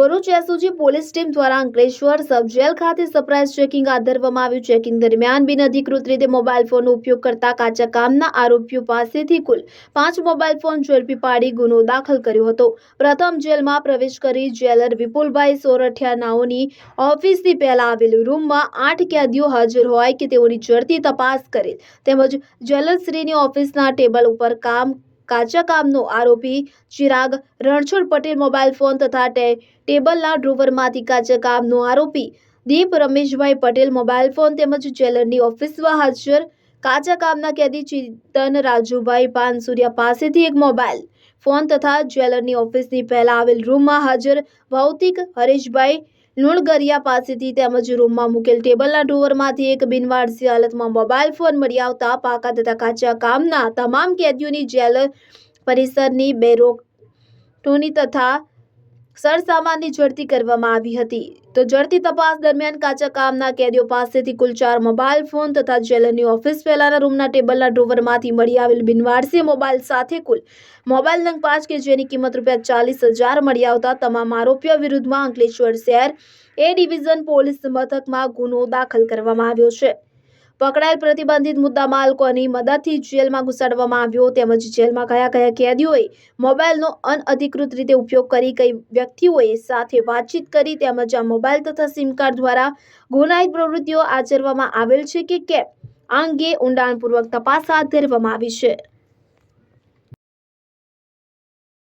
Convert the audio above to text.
Bharuch SOG police team દ્વારા Ankleshwar sub jail ખાતે surprise checking હાથ ધરવામાં આવ્યું. ચેકિંગ દરમિયાન બિનઅધિકૃત રીતે મોબાઈલ ફોનનો ઉપયોગ કરતા કાચા કામના આરોપીઓ પાસેથી કુલ પાંચ મોબાઈલ ફોન ઝડપી પાડી ગુનો દાખલ કર્યો હતો. પ્રથમ જેલમાં પ્રવેશ કરી જેલર વિપુલભાઈ સોરઠિયા નાઓની ઓફિસથી પહેલા આવેલી રૂમમાં આઠ કેદીઓ હાજર હોય કે તેઓની ઝડપી તપાસ કરેલ તેમજ જેલરશ્રીની ઓફિસના ટેબલ ઉપર કામ કાચા કામનો આરોપી ચિરાગ રણછોડ પટેલ મોબાઈલ ફોન તથા ટેબલના ડ્રોવરમાંથી કાચા કામનો આરોપી દીપ રમેશભાઈ પટેલ મોબાઈલ ફોન તેમજ જેલરની ઓફિસમાં હાજર. કાચા કામના કેદી ચિંતન રાજુભાઈ પાનસુરિયા પાસેથી એક મોબાઈલ ફોન તથા જ્વેલરની ઓફિસની પહેલા આવેલ રૂમમાં હાજર. ભૌતિક હરેશભાઈ લુણગરિયા પાસેથી તેમજ રૂમમાં મૂકેલ ટેબલના ડ્રોવરમાંથી એક બિનવારસી હાલતમાં મોબાઈલ ફોન મળી આવતા પાકા તથા કાચા કામના તમામ કેદીઓની જેલ પરિસરની બેરોક ટોની તથા સરસામાનની ઝડપી કરવામાં આવી હતી. તો ઝડપી તપાસ દરમિયાન કાચા કામના કેદીઓ પાસેથી કુલ ચાર મોબાઈલ ફોન તથા જેલરની ઓફિસ પહેલાના રૂમના ટેબલના ડ્રોવરમાંથી મળી આવેલ બિનવારસી મોબાઈલ સાથે કુલ મોબાઈલ નંગ પાંચ કે જેની કિંમત રૂપિયા ચાલીસ હજાર મળી આવતા તમામ આરોપીઓ વિરુદ્ધમાં અંકલેશ્વર શહેર એ ડિવિઝન પોલીસ મથકમાં ગુનો દાખલ કરવામાં આવ્યો છે. પકડાયેલ પ્રતિબંધિત મુદ્દા માલકોની મદદથી જેલમાં ઘુસાડવામાં આવ્યો. તેમજ જેલમાં કયા કયા કેદીઓએ મોબાઈલનો અનઅધિકૃત રીતે ઉપયોગ કરી કઈ વ્યક્તિઓએ સાથે વાતચીત કરી તેમજ આ મોબાઈલ તથા સિમ કાર્ડ દ્વારા ગુનાહિત પ્રવૃત્તિઓ આચરવામાં આવેલ છે કે કેમ? આ અંગે ઊંડાણપૂર્વક તપાસ હાથ ધરવામાં આવી છે.